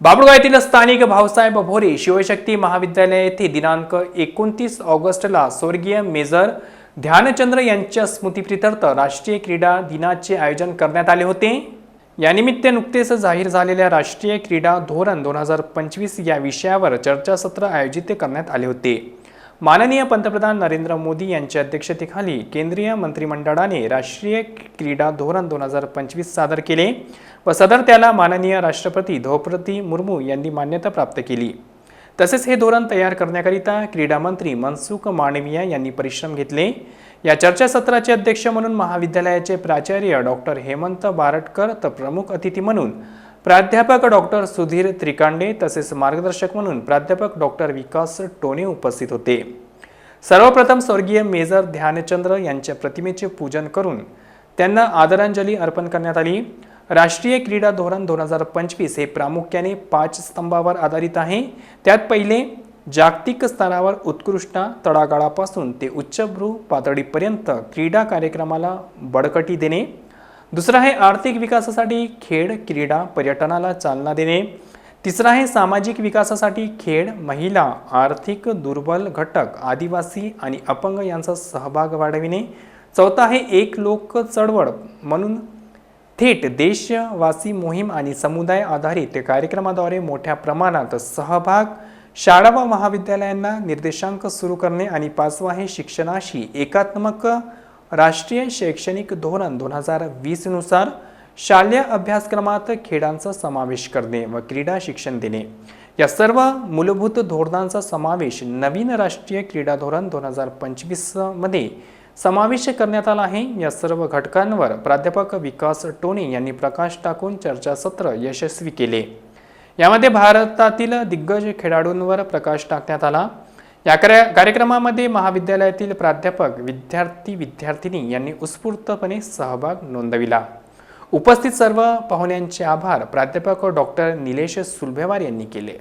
बाबुळगाव येथील स्थानिक भाऊसाहेब भोरे शिवशक्ती महाविद्यालय येथे दिनांक एकोणतीस ऑगस्टला स्वर्गीय मेजर ध्यानचंद्र यांच्या स्मृतीप्रित्यर्थ राष्ट्रीय क्रीडा दिनाचे आयोजन करण्यात आले होते. यानिमित्त नुकतेच जाहीर झालेल्या राष्ट्रीय क्रीडा धोरण दोन हजार पंचवीस या विषयावर चर्चासत्र आयोजित करण्यात आले होते. माननीय पंतप्रधान नरेंद्र मोदी यांच्या अध्यक्षतेखाली केंद्रीय मंत्रिमंडळाने राष्ट्रीय क्रीडा धोरण दोन हजार पंचवीस सादर केले व सदर त्याला माननीय राष्ट्रपती द्रौपदी मुर्मू यांनी मान्यता प्राप्त केली. तसेच हे धोरण तयार करण्याकरिता क्रीडा मंत्री मनसुख मांडविया यांनी परिश्रम घेतले. या चर्चासत्राचे अध्यक्ष म्हणून महाविद्यालयाचे प्राचार्य डॉक्टर हेमंत बारटकर तर प्रमुख अतिथी म्हणून प्राध्यापक डॉक्टर सुधीर त्रिकांडे तसेच मार्गदर्शक म्हणून प्राध्यापक डॉक्टर विकास टोने उपस्थित होते. सर्वप्रथम स्वर्गीय मेजर ध्यानचंद्र यांच्या प्रतिमेचे पूजन करून त्यांना आदरांजली अर्पण करण्यात आली. राष्ट्रीय क्रीडा धोरण दोन हजार पंचवीस हे प्रामुख्याने पाच स्तंभावर आधारित आहे. त्यात पहिले जागतिक स्तरावर उत्कृष्ट तळागाळापासून ते उच्चभ्रू पातळीपर्यंत क्रीडा कार्यक्रमाला बळकटी देणे. दुसरा आहे आर्थिक विकासासाठी खेळ क्रीडा पर्यटनाला चालना देणे. तिसरा आहे सामाजिक विकासासाठी खेळ महिला आर्थिक दुर्बल घटक आदिवासी आणि अपंग यांचा सहभाग वाढविणे. चौथा आहे एक लोक चळवळ म्हणून थेट देशवासी मोहीम आणि समुदाय आधारित कार्यक्रमाद्वारे मोठ्या प्रमाणात सहभाग. शाळा व महाविद्यालयांना निर्देशांक सुरू करणे आणि पाचवा आहे शिक्षणाशी एकात्मक राष्ट्रीय शैक्षणिक धोरण दोन हजार वीसनुसार शालेय अभ्यासक्रमात खेळांचा समावेश करणे व क्रीडा शिक्षण देणे. या सर्व मूलभूत धोरणांचा समावेश नवीन राष्ट्रीय क्रीडा धोरण दोन हजार पंचवीसमध्ये समावेश करण्यात आला आहे. या सर्व घटकांवर प्राध्यापक विकास टोने यांनी प्रकाश टाकून चर्चासत्र यशस्वी केले. यामध्ये भारतातील दिग्गज खेळाडूंवर प्रकाश टाकण्यात आला. या कार्य कार्यक्रमामध्ये महाविद्यालयातील प्राध्यापक विद्यार्थी विद्यार्थिनी यांनी उत्स्फूर्तपणे सहभाग नोंदविला. उपस्थित सर्व पाहुण्यांचे आभार प्राध्यापक डॉक्टर निलेश सुलभेवार यांनी केले.